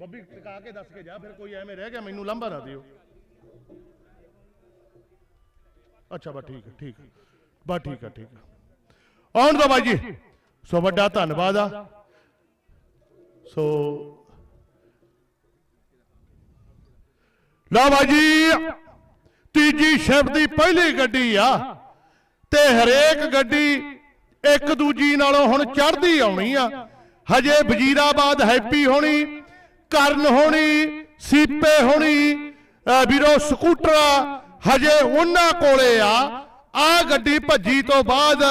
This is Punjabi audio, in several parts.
ਬੱਬੀ ਟਿਕਾ ਕੇ ਦੱਸ ਕੇ ਜਾ, ਫਿਰ ਕੋਈ ਐਵੇਂ ਰਹਿ ਗਿਆ, ਮੈਨੂੰ ਲੰਬਾ ਨਾ ਦਿਓ। ਅੱਛਾ ਬਾ ਠੀਕ ਹੈ ਠੀਕ ਹੈ। ਬਾ ਠੀਕ ਹੈ ਠੀਕ ਹੈ। ਆਉਣ ਦੋ ਬਾਈ ਜੀ। ਸੋ ਵੱਡਾ ਧੰਨਵਾਦ ਆ। ਸੋ ਲਓ ਬਾਈ ਜੀ, ਤੀਜੀ ਸ਼ਬਦ ਦੀ ਪਹਿਲੀ ਗੱਡੀ ਆ ਤੇ ਹਰੇਕ ਗੱਡੀ ਇੱਕ ਦੂਜੀ ਨਾਲੋਂ ਹੁਣ ਚੜ੍ਹਦੀ ਆਉਣੀ ਆ। ਹਜੇ ਵਜੀਰਾਬਾਦ ਹੈਪੀ ਹੋਣੀ। ਕਰਨ ਹੋਣੀ, ਸੀਪੇ ਹੋਣੀ। ਵੀਰੋ, ਸਕੂਟਰ ਹਜੇ ਉਹਨਾਂ ਕੋਲੇ ਆ। ਆ ਗੱਡੀ ਭੱਜੀ ਤੋਂ ਬਾਅਦ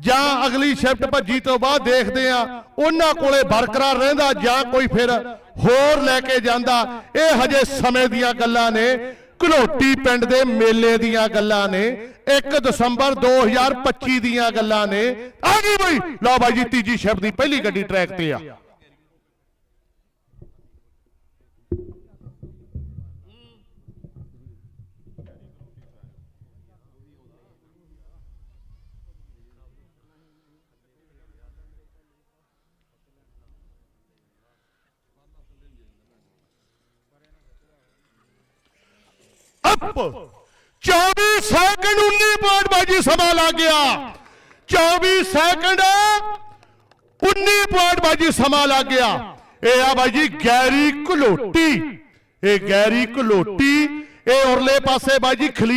ਜਾਂ ਅਗਲੀ ਸ਼ਿਫਟ ਭੱਜੀ ਤੋਂ ਬਾਅਦ ਦੇਖਦੇ ਆ, ਉਹਨਾਂ ਕੋਲੇ ਬਰਕਰਾਰ ਰਹਿੰਦਾ ਜਾਂ ਕੋਈ ਫਿਰ ਹੋਰ ਲੈ ਕੇ ਜਾਂਦਾ। ਇਹ ਹਜੇ ਸਮੇਂ ਦੀਆਂ ਗੱਲਾਂ ਨੇ। ਘਲੋਟੀ ਪਿੰਡ ਦੇ ਮੇਲੇ ਦੀਆਂ ਗੱਲਾਂ ਨੇ। 1 ਦਸੰਬਰ 2025 ਦੀਆਂ ਗੱਲਾਂ ਨੇ। ਆ ਗਈ ਬਈ। ਲਓ ਬਾਈ ਜੀ, ਤੀਜੀ ਸ਼ਿਫਟ ਦੀ ਪਹਿਲੀ ਗੱਡੀ ਟਰੈਕ ਤੇ ਆ। 24 ਸੈਕਿੰਡ 19 ਪੁਆਇੰਟ ਬਾਜੀ ਸਮਾਂ ਲੱਗ ਗਿਆ। 24 ਸੈਕਿੰਡ 19 ਪੁਆਇੰਟ ਬਾਜੀ ਸਮਾਂ ਲੱਗ ਗਿਆ। ਇਹ ਆ ਬਾਜੀ ਗੈਰੀ ਘਲੋਟੀ। ਇਹ ਗੈਰੀ ਘਲੋਟੀ, ਇਹ ਉਰਲੇ ਪਾਸੇ ਬਾਜੀ ਖਲੀ